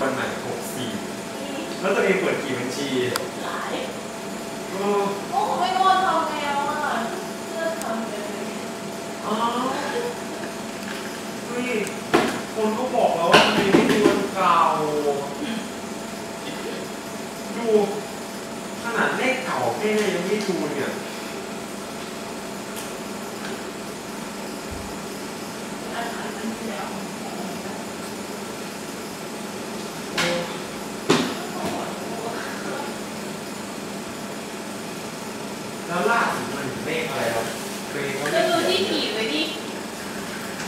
วันไหนหกสี่แล้วตัวเองเปิดกี่บัญชีหลายเออโอ้ไม่รู้ว่าทำไงอะเลือกทำเลยอ๋อเฮ้ยคนก็บอกแล้วว่ามันมีไม่มีวันเก่าดูขนาดเลขเก่าแค่ยังไม่ดูเนี่ยอาหารมันแล้ว โอ้แล้วล่าสุดมันเลขอะไรครับเคยว่า ก็ดูที่ผีไว้ดิ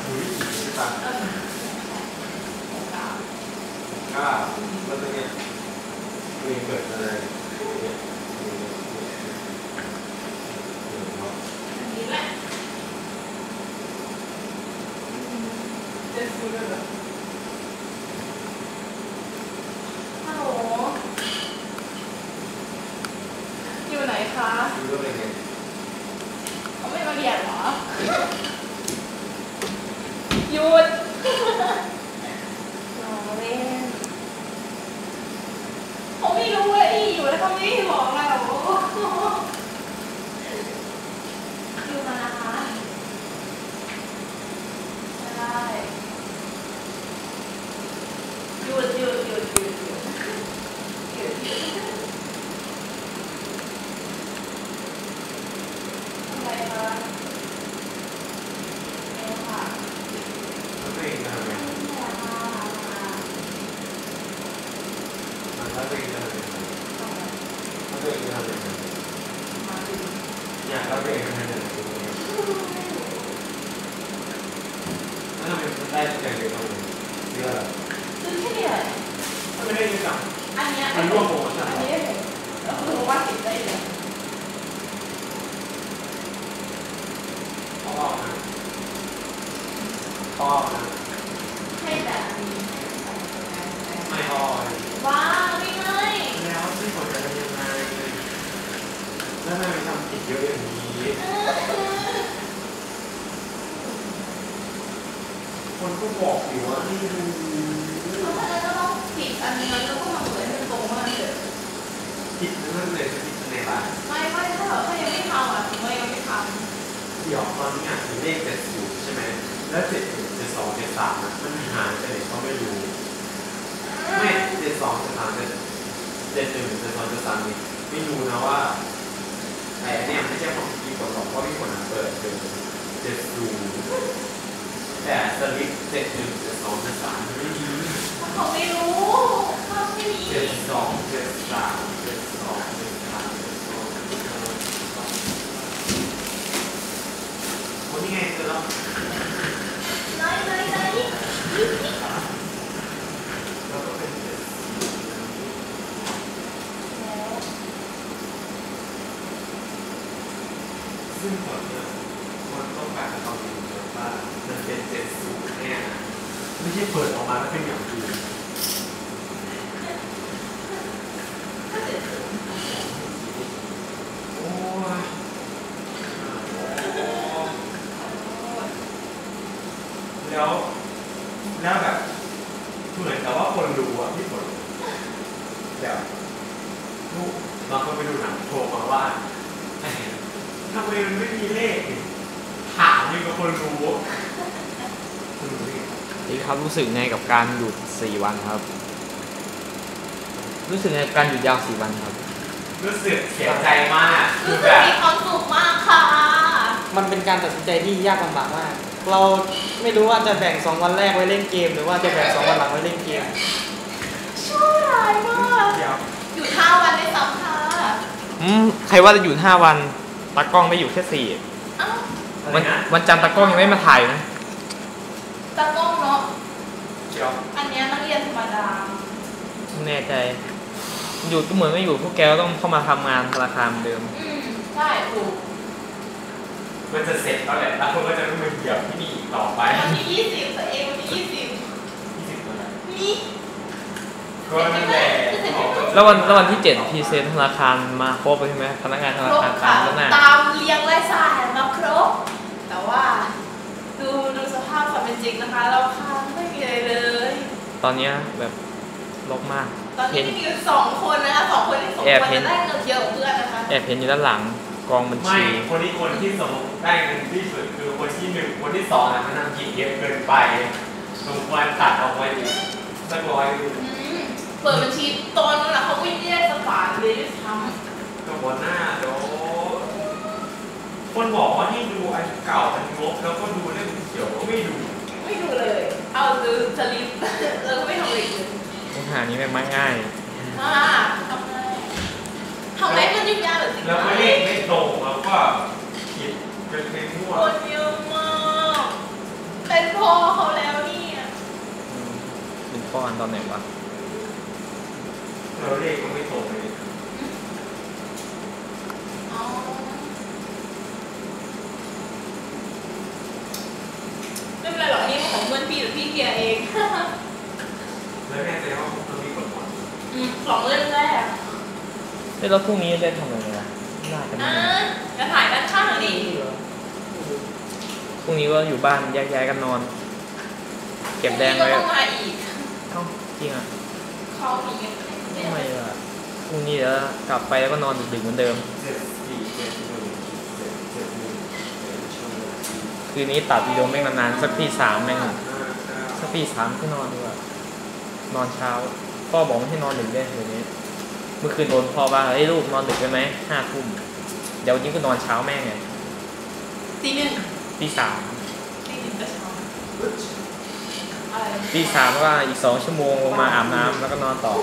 อุ้ยใช่ปะ เออเก้า เก้าแล้วตัวเนี่ยมีเกิดอะไรเนี่ยอันนี้แหละเจะซื้อเลย แล้วตัวเองจะทำไงแล้วตัวเองจะทำยังไงเนี่ยแล้วตัวเองจะทำยังไงดูเนี่ยแล้วทำไมมันได้ตัวเองเดียวกันเลยเยอะ ซื้อแค่นี้ ถ้าไม่ได้เยอะจัง อันเนี้ย มันร่วมโปรโมชั่น อันนี้แล้วคือว่าติดได้เลย พ่อนะพ่อนะ บอกอยู่ว่าให้ดูเพราะฉะนั้นก็ต้องปิดอันนี้แล้วก็มาเปิดให้มันตรงมากเลยผิดนั่นเลยผิดในร้านไม่ไม่ถ้าเราถ้ายังไม่ทำอะถึงว่ายังไม่ทเดี๋ยวตอนนี้อะถึงเลขเจ็ดศูนย์ใช่ไหมแล้วเจ็ดหนึ่งเจ็ดสองเจ็ดสามนะมันหายไปไหนก็ไม่รู้ำไม่เจ็ดสองเจ็ดสามเจ็ดเจ็ดหนึ่งเจ็ดสองเจ็ดสามนี่ไม่รู้นะว่าไอ้เนี่ยไม่ใช่ของพี่คนหรอกเพราะพี่คนอะเปิดเป็นเจ็ดศูนย์ แต่สลิปเจ็ดหนึ่งเจ็ดสองเจ็ดสามไม่มีเขาไม่รู้เขาไม่มีเจ็ดสองเจ็ดสามเจ็ดสองเจ็ดสามเจ็ดสองเจ็ดสามเจ็ดสองโอ้นี่ไงเจอแล้ว ไหนไหนไหน แล้วก็เป็นเจ็ดซึ่งผลเนี่ยมันต้องการจะเอาดูเลยว่ามันเป็นเจ็ดศูนย์เนี่ยนะไม่ใช่เปิดออกมาแล้วเป็นอย่างอื่น ถ้าเกิด โอ้ยแล้ว แล้วแบบเหมือนกับว่าคนดูอะที่ผลแบบลูกบางคนไปดูหนังโทรมาว่าเอ้ยทำไมมันไม่มีเลขนี่ถามยังกับคนรู้คุณรู้ได้ไง นี่ค รับรู้สึกไงกับการหยุด4วันครับ รู้สึกไงกับการหยุดยาว4วันครับ รู้สึกเสียใจมากคืรู้อสึแบกบมีความสุขมากค่ะ มันเป็นการตัดสินใจที่ยากลำบากมาก เราไม่รู้ว่าจะแบ่ง2วันแรกไว้เล่นเกม หรือว่าจะแบ่ง2วันหลังไว้เล่นเกมชั่วร้ายมากเดี๋ยวอยู่ห้าวันได้ซ้ำค่ะอืมใครว่าจะหยุด5วันตากล้องได้อยู่แค่เอ้าอะไร4วันนะวันจันทร์ตากล้องยังไม่มาถ่ายนะตากล้องเนาะเดี๋ ยว อันเนี้ยนักเรียนธรรมดา ไม่แน่ใจหยุดก็เหมือนไม่อยู่พวกแกก็ต้องเข้ามาทำงานธนาคารเหมือนเดิม อืมใช่ถูกมันจะเสร็จแล้วแหละแล้วคนก็จะไม่มาเหยียบที่นี่อีกต่อไปวันที่ยี่สิบตัวเองวันที่ยี่สิบยี่สิบคนละนี่ก็นั่นแหละแล้ววันแล้ววันที่7พรีเซนต์ธนาคารมาครบเลยใช่ไหมพนักงานธคนารบคารตาค่ะมแล้วหน้าตามเรียงไล่สายมาครบ แต่ว่า ดูดูสภาพความเป็นจริงนะคะ เราค้างไม่มีอะไรเลย ตอนเนี้ยแบบลกมาก ตอนนี้มีอยู่สองคนนะคะสองคนที่สมแอบควรเห็นจะได้เงินเยอะกว่าเพื่อนนะคะ แอบเห็นอยู่ด้านหลังกองบัญไม่ชีคนที่คนที่สมได้เงินที่สุดคือคนที่หนึ่งคนที่สองอะมันทำกิจเยอะเกินไป สมควรตัดออกไปอีกสักร้อยหนึ่งอืมเปิดบัญชีตอนนั้นนะเขาไม่ได้สตาร์ทเลยด้วยซ้กับหัวหน้าเดี๋ยวคนบอกว่าให้ดูอันเก่าอันงบแล้วก็ดูเรื่องเขียวก็ไม่ดูำไม่ดูเลย เอาดูสลิปแล้วก็ไม่ทำอะไรเลยปัญหานี้แม่งมักง่ายอ่าทำไงทำไมมันยุ่งยากเหรือสิแล้วก็เลขไม่ตรงแล้วก็ผิดเป็นเพลงมั่วคนเยอะมากเป็นพ่อเขาแล้วเนี่ยอืมเป็นป้อนตอนไหนวะแล้วเลขก็ไม่ตรงเลย เอาไม่เป็นไรหรอกอันนี่ของเพื่อนพี่หรือพี่เค ลียเองแล้วแน่ใจว่ามันมีกฎหมายอืมสองเรื่องแรกเอ้ยแล้วพรุ่งนี้ได้ทำอะไรวะน่าจะไม่นะมีจะถ่ายด้านข้างดิพรุ่งนี้ก็อยู่บ้านแยกย้ายกันนอน เก็บแดงไว้ต้องมาอีกเอ้าจริงอะเขามีเงินทำไมอะพรุ่งนี้เดี๋ยวกลับไปแล้วก็นอนดึกๆเหมือนเดิม เจ็ดสี่เจ็ดหนึ่งเจ็ดเจ็ดหนึ่งเจ็ดชั่วโมงคืนนี้ตัดวิดีโอแม่งนานๆสักที่สามแม่ง ห้าสักที่สามที่นอนดีกว่านอนเช้า พ่อบอกให้นอนดึกด้เดี๋ยวนี้ เมื่อคืนโดนพ่อว่าเอ้ยลูกนอนดึกได้ไหมห้าทุ่มเดี๋ยววันนี้ก็นอนเช้าแม่งไงตีหนึ่งตีสามตีหนึ่งก็เช้าตีสามว่าอีกสองชั่วโมงลงมาอาบน้ำแล้วก็นอนต่อ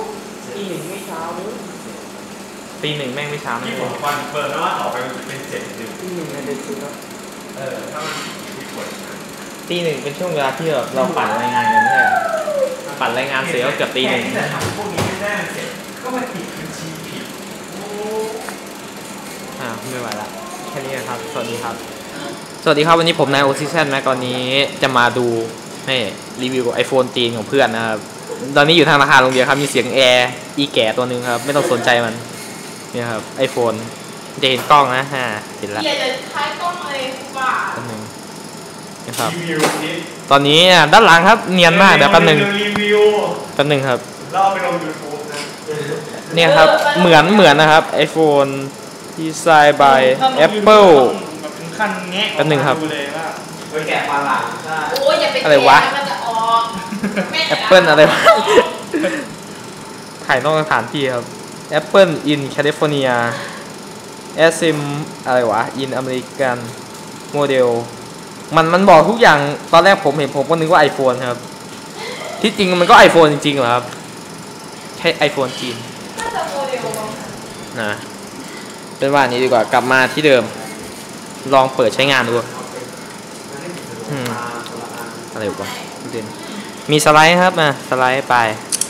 อีหนึ่งไม่เช้าเลยตีหนึ่งแม่งไม่เช้าม่ที่ผมคอนเฟิร์มแล้วว่าต่อไปมันเป็นเจ็ดหนึ่งอีหนึ่งในเด็กสุดแล้วเออถ้ามันมีกฎ ตีหนึ่งเป็นช่วงเวลาที่แบบเราปั่นรายงานกันใช่ไหมปั่นรายงานเสร็จก็เกือบตีหนึ่งแทที่จะทำพวกนี้ไม่ได้เสร็จก็มาติดบัญชีผิดโอ้อ่าไม่ไหวละแค่นี้นะครับสวัสดีครับ สวัสดีครับวันนี้ผมนายโอซิชันนะตอนนี้จะมาดูให้รีวิวไอโฟนจีนของเพื่อนนะครับตอนนี้อยู่ทางราคาโรงเรียนครับมีเสียงแอร์อีแก่ตัวหนึ่งครับ ไม่ต้องสนใจมันเนี่ยครับไอโฟนจะเห็นกล้องนะฮะเห็นละเกียร์จะท้ายกล้องเลยกว่าตัวหนึ่ง นะครับรีวิวนี้ตอนนี้อะด้านหลังครับเนียนมากเดี๋ยวแป๊บหนึงรีวิวแป๊บหนึงครับเราเอาไปลงยูทูบนะเนี่ยครับเหมือนเหมือนนะครับ iPhone ดีไซน์ by Apple แบบถึงขั้นแงะออกแป๊บหนึ่งครับมาดูเลยว่าไปแกะปลาหลังใช่โอ้ยอย่าไปอะไรวะแกมันจะออกแม่จะ Apple อะไรวะ ถ่ายนอกสถานที่ครับ Apple in California SM อะไรวะ in American Model มันมันบอกทุกอย่างตอนแรกผมเห็นผมก็นึกว่า iPhone ครับ ที่จริงมันก็ iPhone จริงๆเหรอครับแค่ iPhone จีนนะเดลมั้งนะเป็นว่านี้ดีกว่ากลับมาที่เดิม ลองเปิดใช้งานดูอืมอะไรวะเด่นมีสไลด์ครับมาสไลด์ไป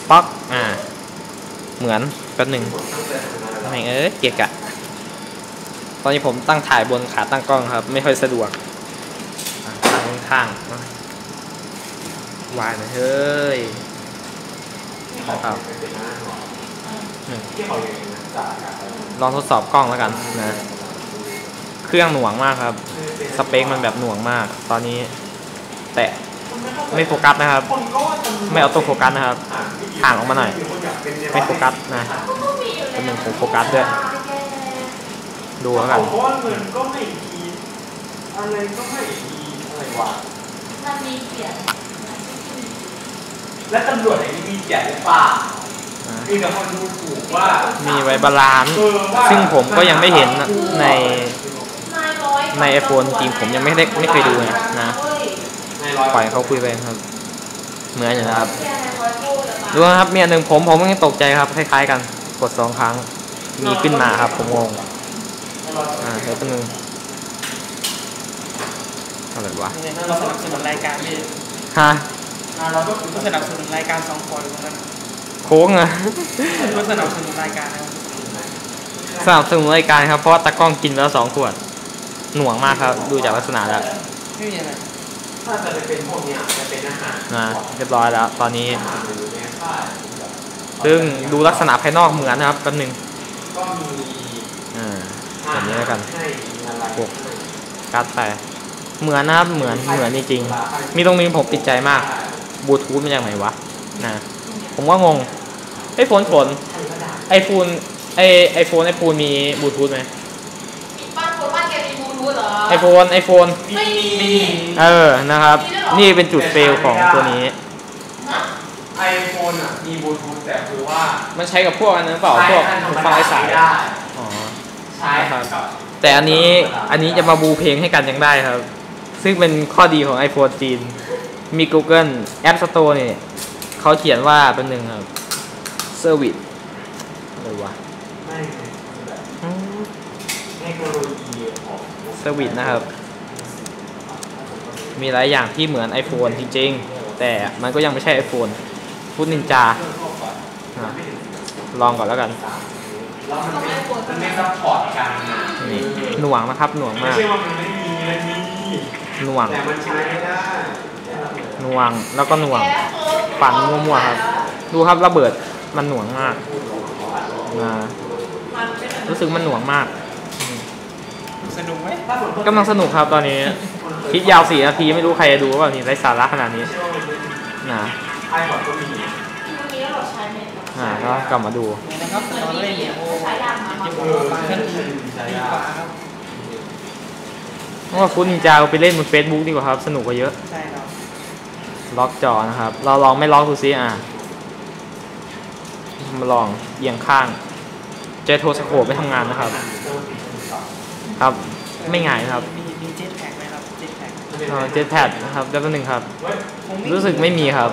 ป๊อกอ่า เหมือนแป๊บหนึ่งไม่เอ้ยเกะกะตอนนี้ผมตั้งถ่ายบนขาตั้งกล้องครับ ไม่ค่อยสะดวก ข้างๆอะวายหนะเฮ้ยครับที่เขาอย่างนี้นะจ่ายกันลองทดสอบกล้องแล้วกันนะ เครื่องหน่วงมากครับ สเปคมันแบบหน่วงมาก ตอนนี้ แตะไม่โฟกัสนะครับคนก็ว่าตำรวจไม่เอาตัวโฟกัสนะครับห่างออกมาหน่อยคนอยากเป็นไม่โฟกัสนะเขาก็มีอยู่เป็นหแล้นึ่วงผมโฟกัสด้วย ดูแล้วกันเพราะว่าเงินก็ไม่ดีอะไรก็ไม่ ดีอะไรวะมันมีเขียนและตำรวจไหนที่มีเกียรติหรือเปล่านะมีแต่คนดูถูกว่ามีไว้บาลานซ์เออว่าซึ่งผมก็ยังไม่เห็นในนายร้อยใน iPhone จริงผมยังไม่ได้ไม่เคยดูนะนะเว้ยในร้อยปล่อยเขาคุยไปครับ เหมือนอยู่นะครับแค่นายร้อยโลละบาทดูนะครับมีอันหนึ่งผมผมยังตกใจครับคล้ายๆกัน กดสองครั้ง มีขึ้นมาครับผมงงอ่าเดี๋ยวแป๊บนึง อะไรวะเนี่ยเราสนับสนุนรายการพี่ฮะอ่าเราก็ก็สนับสนุนรายการสองคนเหมือนกันโค้งอะก็สนับสนุนรายการนะครับสนับสนุนรายการครับ เพราะว่าตากล้องกินไปแล้วสองขวด หน่วงมากครับ ดูจากลักษณะแล้วไม่มีอะไรถ้าจะไปเป็นพวกเนี้ยจะเป็นอาหารนะเรียบร้อยแล้ว ตอนนี้อาหารหรือในค่ายซึ่งดูลักษณะภายนอกเหมือนนะครับแป๊บนึงก็มีอ่าแบบนี้แล้วกันให้มีอะไรพวกการ์ดไป เหมือนนะครับเหมือนเหมือนจริงๆมีตรงนึงผมติดใจมากบลูทูธมาจากไหนวะนะผมก็งงไอโฟนฝนไอโฟนไอไอโฟนไอโฟนมีบลูทูธไหมบ้านคนบ้านแกมีบลูทูธเหรอไอโฟนไอโฟนไม่มีเออนะครับ นี่เป็นจุดเฟลของตัวนี้ฮะไอโฟนอะมีบลูทูธแต่คือว่า มันใช้กับพวกอันนั้นเปล่าพวกหูฟังไร้สายได้อ๋อใช้กับแต่อันนี้อันนี้จะมาบูเพลงให้กันยังได้ครับ ซึ่งเป็นข้อดีของ iPhone จีน มี Google App Store นี่เขาเขียนว่าเป็นหนึ่งครับ Service อะไรวะเทคโนโลยีของ Service นะครับ มีหลายอย่างที่เหมือน iPhone จริงๆ แต่มันก็ยังไม่ใช่ iPhone พูดนินจา ลองก่อนแล้วกันแล้วมันไม่มันไม่ซัพพอร์ตกันนี่หน่วงนะครับ หน่วงไม่มากใช่ว่ามันไม่มีมันมี หน่วงแต่มันใช้ไม่ได้หน่วงแล้วก็หน่วงแกเออปั่นมั่วๆครับ ดูครับระเบิดมันหน่วงมากอ่ามันเป็นอะไรรู้สึกมันหน่วงมาก สนุกไหมกำลังสนุกครับตอนนี้คลิปยาวสี่นาทีไม่รู้ใครจะดูว่าแบบนี้ไร้สาระขนาดนี้นะไอพอดก็มีวันนี้เราใช้เน็ตอ่าก็กลับมาดูนี่นะครับตอนเล่นเนี่ยโอ้ใช้ยางม เพราะว่าฟุตนินจาไปเล่นบน Facebook ดีกว่าครับ สนุกกว่าเยอะ ใช่ครับ ล็อกจอนะครับ เราลองไม่ล็อกดูซิอะ มาลองเอียงข้าง เจโทรสโคปไม่ทำงานนะครับ ครับ ไม่ง่ายนะครับ มีมีเจ็ตแพ็กไหมครับ เจ็ตแพ็กเจ็ตแพดนะครับแป๊บนึงครับคงรู้สึกไม่มีครับ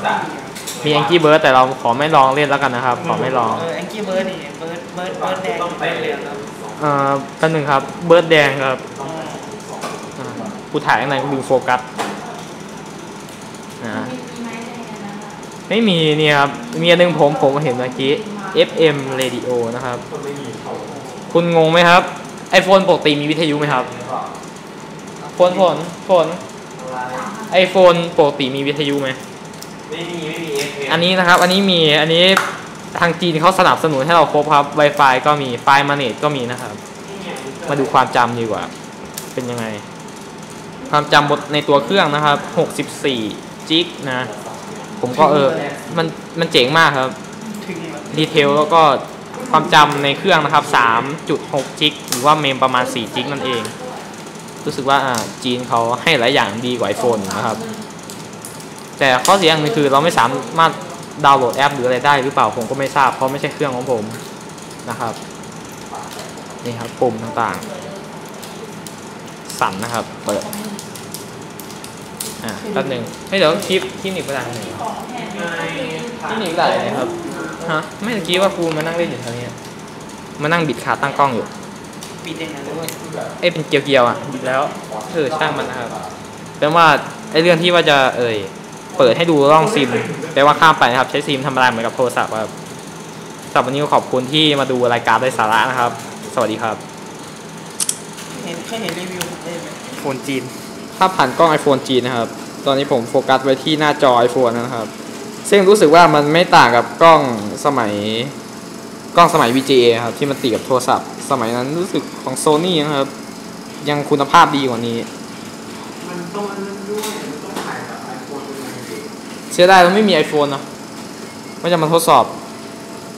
มีแองกี้เบิร์ดแต่เราขอไม่ลองเล่นแล้วกันนะครับ ขอไม่ลอง เออแองกี้เบิร์ดนี่เบิร์ดเบิร์ดเบิร์ดแดงเบิร์ดเหลืองครับ เอ่อแป๊บนึงครับ เบิร์ดแดงครับอ๋ออ่า กูถ่ายข้างในกูดึงโฟกัสนะมีไหมในนั้นอะไม่มีเนี่ยครับ มีอันหนึงผมผมเห็นเมื่อกี้ FM Radio นะครับคนไม่มีเขาคุณงงไหมครับ iPhone ปกติมีวิทยุไหมครับฝนฝนฝน iPhone ปกติมีวิทยุไหมไม่มีไม่มี FM อันนี้นะครับ อันนี้มีอันนี้ทางจีนเขาสนับสนุนให้เราครบครับ Wi-Fi ก็มีไฟล์มาเนตก็มีนะครับ มาดูความจำดีกว่า เป็นยังไง ความจำบนในตัวเครื่องนะครับ 64จิกนะผมก็เออมันมันเจ๋งมากครับดีเทลแล้วก็ความจำในเครื่องนะครับ 3.6 จิกหรือว่าเมมประมาณ 4 จิกนั่นเอง รู้สึกว่าจีนเขาให้หลายอย่างดีกว่า iPhone นะครับ แต่ข้อเสียอย่างหนึงคือเราไม่สามารถดาวน์โหลดแอปหรืออะไรได้หรือเปล่าผมก็ไม่ทราบเพราะไม่ใช่เครื่องของผมนะครับ นี่ครับปุ่มต่างๆ สั่นนะครับ เปิด อ่าแป๊บหนึงให้ยเดี๋ยวคลิปคลิปหนีบกระดาษหน่อยของแทนคลิปหนีบกระดาษไหนครับฮะไม่เมื่อกี้ว่าครูมานั่งเล่นอยู่แถวนี้มานั่งบิดขาตั้งกล้องอยู่ปีเด้งนะด้วยเอ้ยเป็นเกลียวๆอะบิดแล้วเออช่างมันนะครับแปลว่าไอ้เรื่องที่ว่าจะเอ่ยเปิดให้ดูร่องซิมแปลว่าข้ามไปนะครับ ใช้ซิมธรรมดาเหมือนกับโทรศัพท์ครับสำหรับวันนี้ก็ขอบคุณที่มาดูรายการได้สาระนะครับ สวัสดีครับ เห็นเคยเห็นรีวิวผมเล่นไหมโฟนจีน ถ้าผ่านกล้อง iPhone จีนนะครับ ตอนนี้ผมโฟกัสไว้ที่หน้าจอ iPhone นะครับ ซึ่งรู้สึกว่ามันไม่ต่างกับกล้องสมัยกล้องสมัย VGA ครับที่มันติดกับโทรศัพท์ สมัยนั้นรู้สึกของ Sony นะครับ ยังคุณภาพดีกว่านี้ มันต้องอันนั้นด้วยมันต้องถ่ายกับไอโฟนเป็นไงดีเสียดายเราไม่มี iPhone เนอะไม่จะมาทดสอบ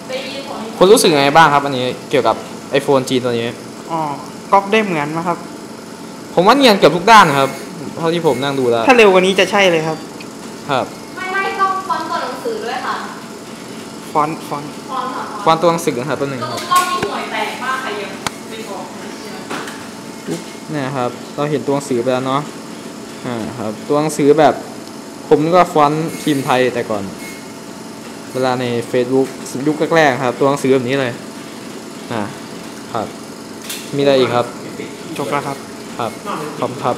ไปยินของคุณรู้สึกยังไงบ้างครับ อันนี้เกี่ยวกับ iPhone จีนตัวนี้ อ๋อก๊อปได้เหมือนไหมครับ ผมว่าเนียนเกือบทุกด้านครับ เท่าที่ผมนั่งดูแล้ว ถ้าเร็วกว่านี้จะใช่เลยครับ ครับ ไม่ไม่ต้องฟอนต์ตัวหนังสือด้วยค่ะฟอนต์ฟอนต์ฟอนต์ค่ะควานตัวหนังสือนะครับแป๊บหนึงก็ครับต้องมีหน่วยแตกมากค่ะยังไม่บอกไม่เชื่อเนี่ยครับ เราเห็นตัวหนังสือไปแล้วเนาะอ่าครับ ตัวหนังสือแบบ ผมนึกว่าฟอนต์พิมพ์ไทยแต่ก่อน เวลาใน Facebook ยุคแรกๆครับ ตัวหนังสือแบบนี้เลยอ่าครับ มีอะไรอีกครับ จบแล้วครับ ครับขอบคุณครับ